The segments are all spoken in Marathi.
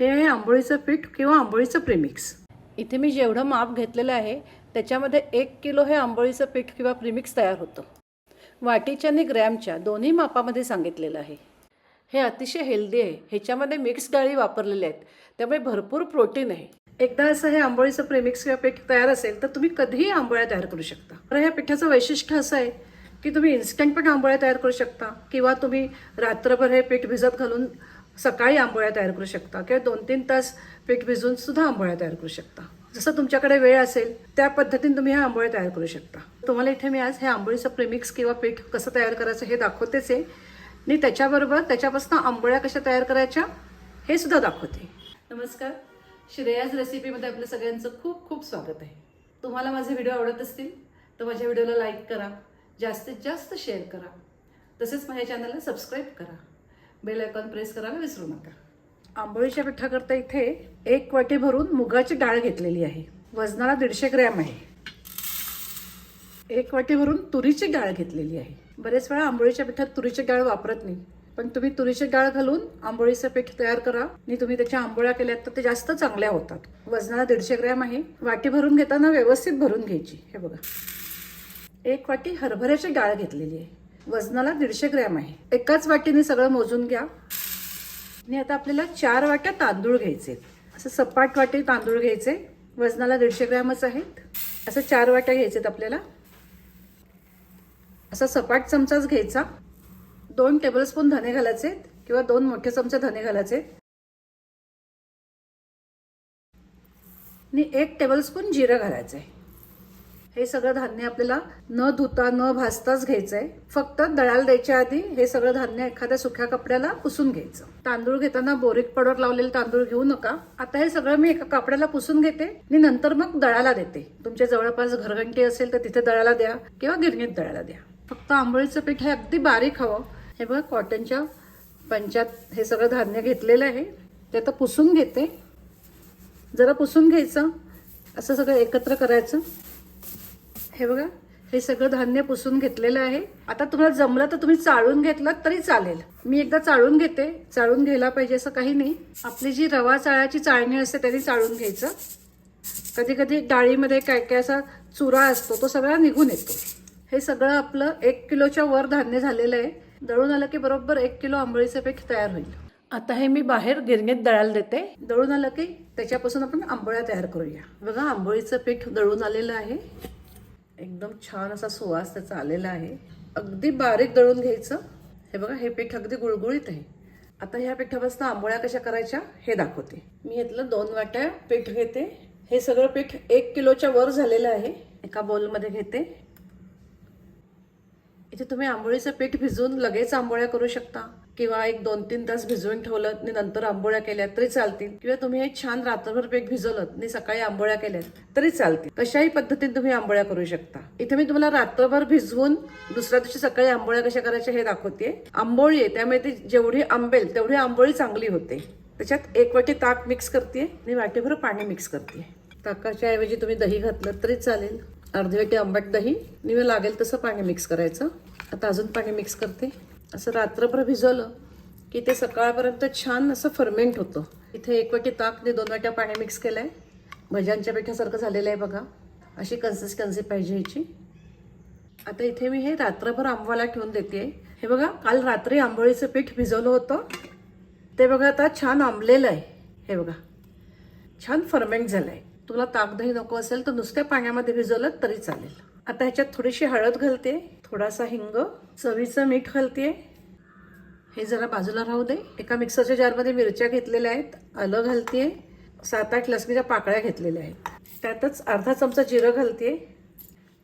हे आहे आंबोळीचं पीठ किंवा आंबोळीचं प्रेमिक्स इथे मी जेवढं माप घेतलेलं आहे त्याच्यामध्ये एक किलो हे आंबोळीचं पीठ किंवा प्रीमिक्स तयार होतं. वाटीच्या आणि ग्रॅमच्या दोन्ही मापामध्ये सांगितलेलं आहे. हे अतिशय हेल्दी आहे. ह्याच्यामध्ये मिक्स डाळी वापरलेल्या आहेत. त्यामुळे भरपूर प्रोटीन आहे. एकदा असं हे आंबोळीचं प्रेमिक्स किंवा पीठ तयार असेल तर तुम्ही कधीही आंबोळ्या तयार करू शकता. तर ह्या पिठाचं वैशिष्ट्य असं आहे की तुम्ही इन्स्टंट पण आंबोळ्या तयार करू शकता किंवा तुम्ही रात्रभर हे पीठ भिजत घालून सकाळी आंबोळ्या तयार करू शकता किंवा दोन तीन तास पीठ भिजून सुद्धा आंबोळ्या तयार करू शकता. जसं तुमच्याकडे वेळ असेल त्या पद्धतीने तुम्ही ह्या आंबोळ्या तयार करू शकता. तुम्हाला इथे मी आज हे आंबोळीचं प्रेमिक्स किंवा पीठ कसं तयार करायचं हे दाखवतेच आहे. आणि त्याच्याबरोबर त्याच्यापासून आंबोळ्या कशा तयार करायच्या हे सुद्धा दाखवते. नमस्कार. श्रेयाज रेसिपीमध्ये आपलं सगळ्यांचं खूप खूप स्वागत आहे. तुम्हाला माझे व्हिडिओ आवडत असतील तर माझ्या व्हिडिओला लाईक करा. जास्तीत जास्त शेअर करा. तसेच माझ्या चॅनलला सबस्क्राईब करा. बेल आयकॉन प्रेस करायला विसरू नका. आंबोळीच्या पिठाकरता इथे एक वाटी भरून मुगाची डाळ घेतलेली आहे. वजनाला दीडशे ग्रॅम आहे. एक वाटी भरून तुरीची डाळ घेतलेली आहे. बरेच वेळा आंबोळीच्या पिठात तुरीची डाळ वापरत नाही. पण तुम्ही तुरीची डाळ घालून आंबोळीचं पीठ तयार करा. आणि तुम्ही त्याच्या आंबोळ्या केल्यात तर ते जास्त चांगल्या होतात. वजनाला दीडशे ग्रॅम आहे. वाटी भरून घेताना व्यवस्थित भरून घ्यायची. हे बघा. एक वाटी हरभऱ्याची डाळ घेतलेली आहे. वजनाला दीडशे ग्रॅम आहे. एकाच वाटीने सगळं मोजून घ्या. आणि आता आपल्याला चार वाट्या तांदूळ घ्यायचे असं सपाट वाटे तांदूळ घ्यायचे. वजनाला दीडशे ग्रॅमच आहेत. असं चार वाट्या घ्यायचेत आपल्याला. असा सपाट चमचाच घ्यायचा. दोन टेबलस्पून धने घालायचे किंवा दोन मोठे चमचे धने घालायचे आणि एक टेबलस्पून जिरं घालायचं आहे. हे सगळं धान्य आपल्याला न धुता न भाजताच घ्यायचं आहे फक्त दळाला द्यायच्या आधी हे सगळं धान्य एखाद्या सुक्या कपड्याला पुसून घ्यायचं. तांदूळ घेताना बोरिक पडवर लावलेले तांदूळ घेऊ नका. आता हे सगळं मी एका कापड्याला पुसून घेते आणि नंतर मग दळाला देते. तुमच्या जवळपास घरघंटी असेल तर तिथे दळाला द्या किंवा गिरणीत दळाला द्या. फक्त आंबोळीचं पीठ हे अगदी बारीक हवं. हे बघा कॉटनच्या पंचात हे सगळं धान्य घेतलेलं आहे. ते आता पुसून घेते. जरा पुसून घ्यायचं. असं सगळं एकत्र करायचं. हे बघा हे सगळं धान्य पुसून घेतलेलं आहे. आता तुम्हाला जमलं तर तुम्ही चाळून घेतलं तरी चालेल. मी एकदा चाळून घेते. चाळून घ्यायला पाहिजे असं काही नाही. आपली जी रवा चाळाची चाळणी असते त्यांनी चाळून घ्यायचं. कधी कधी डाळीमध्ये काय काय असा चुरा असतो तो सगळा निघून येतो. हे सगळं आपलं एक किलोच्या वर धान्य झालेलं आहे. दळून आलं की बरोबर एक किलो आंबोळीचं पीठ तयार होईल. आता हे मी बाहेर गिरणीत दळायला देते. दळून आलं की त्याच्यापासून आपण आंबोळ्या तयार करूया. बघा आंबोळीचं पीठ दळून आलेलं आहे. एकदम छान असा सुवास त्याचा आलेला आहे. अगदी बारीक दळून घ्यायचं. हे बघा हे पीठ अगदी गुळगुळीत आहे. आता ह्या पिठापासून आंबोळ्या कशा करायच्या हे दाखवते. मी घेतलं दोन वाट्या पीठ घेते. हे सगळं पीठ एक किलोच्या वर झालेलं आहे. एका बोलमध्ये घेते. इथे तुम्ही आंबोळीचं पीठ भिजवून लगेच आंबोळ्या करू शकता. किंवा एक दोन तीन तास भिजवून ठेवलं आणि नंतर आंबोळ्या केल्या तरी चालतील. किंवा तुम्ही हे छान रात्रभर पेक भिजवलं आणि सकाळी आंबोळ्या केल्या तरी चालतील. कशाही पद्धतीने तुम्ही आंबोळ्या करू शकता. इथे मी तुम्हाला रात्रभर भिजवून दुसऱ्या दिवशी सकाळी आंबोळ्या कशा करायच्या हे दाखवते आंबोळी आहे त्यामुळे ती जेवढी आंबेल तेवढी आंबोळी चांगली होते. त्याच्यात एक वाटी ताक मिक्स करते आणि वाटीभर पाणी मिक्स करते ताकाच्या ऐवजी तुम्ही दही घातलं तरी चालेल. अर्धी वाटी आंबट दही. आणि लागेल तसं पाणी मिक्स करायचं. आता अजून पाणी मिक्स करते. असं रात्रभर भिजवलं की ते सकाळपर्यंत छान असं फर्मेंट होतं. इथे एक वाटी ताक आणि दोन वाट्या पाणी मिक्स केलं आहे भज्यांच्या पिठासारखं झालेलं आहे बघा. अशी कन्सिस्टन्सी पाहिजे ह्याची. आता इथे मी हे रात्रभर आंबवायला ठेवून देते हे बघा काल रात्री आंबोळीचं पीठ भिजवलं होतं. ते बघा आता छान आंबलेलं आहे. हे बघा छान फर्मेंट झालं आहे तुला ताकदही नको असेल तर नुसत्या पाण्यामध्ये भिजवलं तरी चालेल. आता ह्याच्यात थोडीशी हळद घालते थोडासा हिंग चवीचं मीठ घालते. हे जरा बाजूला राहू दे. एका मिक्सरच्या जारमध्ये मिरच्या घेतलेल्या आहेत आलं घालते. सात आठ लसणीच्या पाकळ्या घेतलेल्या आहेत. त्यातच अर्धा चमचा जिरं घालते.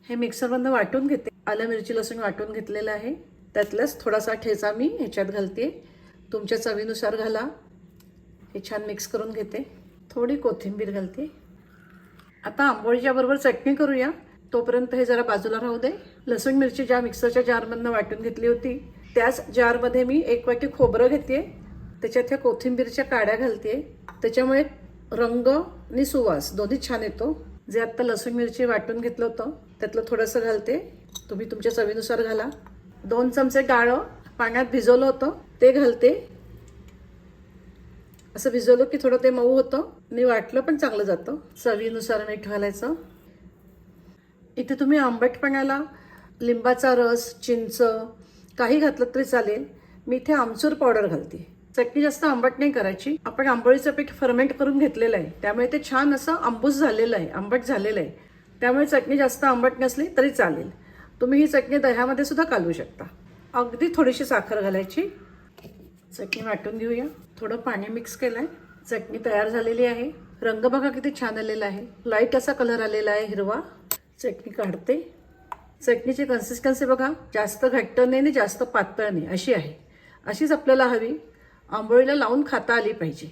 हे मिक्सरमधनं वाटून घेते. आलं मिरची लसूण वाटून घेतलेलं आहे. त्यातलाच थोडासा ठेचा मी ह्याच्यात घालते. तुमच्या चवीनुसार घाला. हे छान मिक्स करून घेते. थोडी कोथिंबीर घालते. आता आंबोळीच्या बरोबर चटणी करूया. तोपर्यंत हे जरा बाजूला राहू दे. लसूण मिरची ज्या मिक्सरच्या जारमधनं वाटून घेतली होती त्याच जारमध्ये मी एक वाटी खोबरं घेते त्याच्यात ह्या कोथिंबीरच्या काड्या घालते त्याच्यामुळे रंग आणि सुवास दोन्ही छान येतो. जे आत्ता लसूण मिरची वाटून घेतलं होतं त्यातलं थोडंसं घालते. तुम्ही तुमच्या चवीनुसार घाला. दोन चमचे डाळं पाण्यात भिजवलं होतं ते घालते. असं भिजवलं की थोडं ते मऊ होतं आणि वाटलं पण चांगलं जातं. चवीनुसार मीठ घालायचं. इथे तुम्ही आंबटपणाला लिंबाचा रस चिंच काही घातलं तरी चालेल. मी इथे आमचूर पावडर घालते. चटणी जास्त आंबट नाही करायची. आपण आंबोळीचं पीठ फर्मेंट करून घेतलेलं आहे. त्यामुळे ते छान असं आंबूस झालेलं आहे आंबट झालेलं आहे. त्यामुळे चटणी जास्त आंबट नसली तरी चालेल. तुम्ही ही चटणी दह्यामध्ये सुद्धा कालवू शकता. अगदी थोडीशी साखर घालायची. चटणी वाटून घेऊया. थोडं पाणी मिक्स केलं आहे चटणी तयार झालेली आहे. रंग बघा किती छान आलेला आहे. लाइट असा कलर आलेला आहे हिरवा. चटणी काढते. चटणीची कन्सिस्टन्सी बघा जास्त घट्ट नाही आणि जास्त पातळ नाही अशी आहे. अशीच आपल्याला हवी. आंबोळीला लावून खाता आली पाहिजे.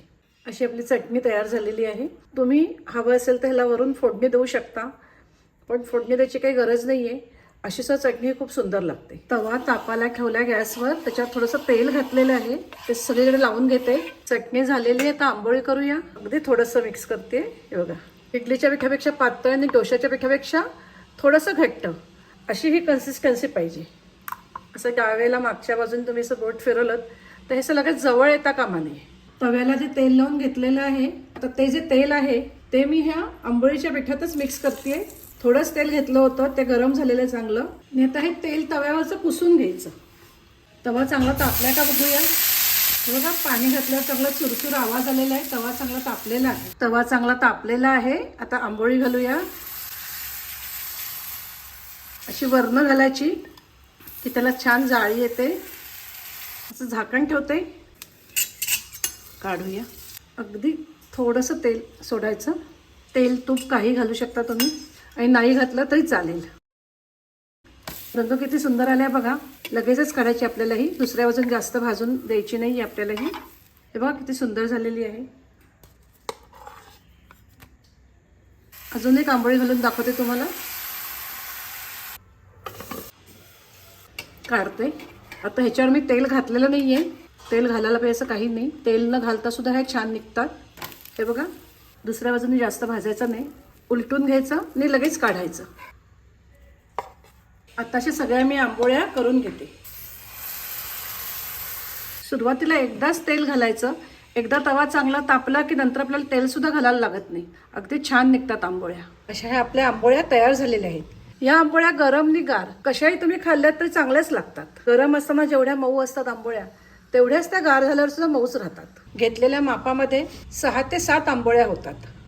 अशी आपली चटणी तयार झालेली आहे. तुम्ही हवं असेल तर ह्याला वरून फोडणी देऊ शकता पण फोडणी द्यायची काही गरज नाही आहे अशी सुद्धा चटणी खूप सुंदर लागते. तवा तापाला ठेवला गॅसवर त्याच्यात थोडंसं तेल घातलेलं आहे. ते सगळीकडे लावून घेते. चटणी झालेली आहे तर आंबोळी करूया. अगदी थोडंसं मिक्स करते. हे बघा. इडलीच्या पिठापेक्षा पातळ आणि डोशाच्या पिठापेक्षा थोडंसं घट्ट. अशी ही कन्सिस्टन्सी पाहिजे. असं डावेला मागच्या बाजून तुम्ही असं बोट फिरवलं तर हे असं लगेच जवळ येता कामा नये. तव्याला जे तेल लावून घेतलेलं आहे तर ते जे तेल आहे ते मी ह्या आंबोळीच्या पिठातच मिक्स करते थोडंच तेल घेतलं होतं ते गरम झालेलं चांगलं. आणि आता हे तेल तव्यावरचं पुसून घ्यायचं. तवा चांगला तापलाय का बघूया? बघा पाणी घातल्यावर चांगला चुरचुर आवाज आलेला आहे तवा चांगला तापलेला आहे. तवा चांगला तापलेला आहे. आता आंबोळी घालूया. अशी वर्ण घालायची की त्याला छान जाळी येते. असं झाकण ठेवते. काढूया. अगदी थोडंसं तेल सोडायचं. तेल तूप काही घालू शकता तुम्ही. आणि नाही घातलं तरी चालेल. रंग किती सुंदर आल्या बघा. लगेचच काढायची आपल्याला ही दुसऱ्या बाजून जास्त भाजून द्यायची नाही आपल्याला ही हे बघा किती सुंदर झालेली आहे. अजून एक आंबोळी घालून दाखवते तुम्हाला. काढते आता ह्याच्यावर मी तेल घातलेलं नाही आहे तेल घालायला पाहिजे असं काही नाही. तेल न घालता सुद्धा हे छान निघतात. हे बघा. दुसऱ्या बाजूने जास्त भाजायचं नाही. उलटून घ्यायचं आणि लगेच काढायचं. आताशा सगळ्या मी आंबोळ्या करून घेते. सुरुवातीला एकदाच तेल घालायचं. एकदा तवा चांगला तापला की नंतर आपल्याला तेलसुद्धा घालायला लागत नाही. अगदी छान निघतात आंबोळ्या. अशा ह्या आपल्या आंबोळ्या तयार झालेल्या आहेत. या आंबोळ्या गरम आणि गार. कशाही तुम्ही खाल्ल्यात तरी चांगल्याच लागतात. गरम असताना जेवढ्या मऊ असतात आंबोळ्या तेवढ्याच त्या गार झाल्यावर सुद्धा मऊच राहतात. घेतलेल्या मापामध्ये सहा ते सात आंबोळ्या होतात.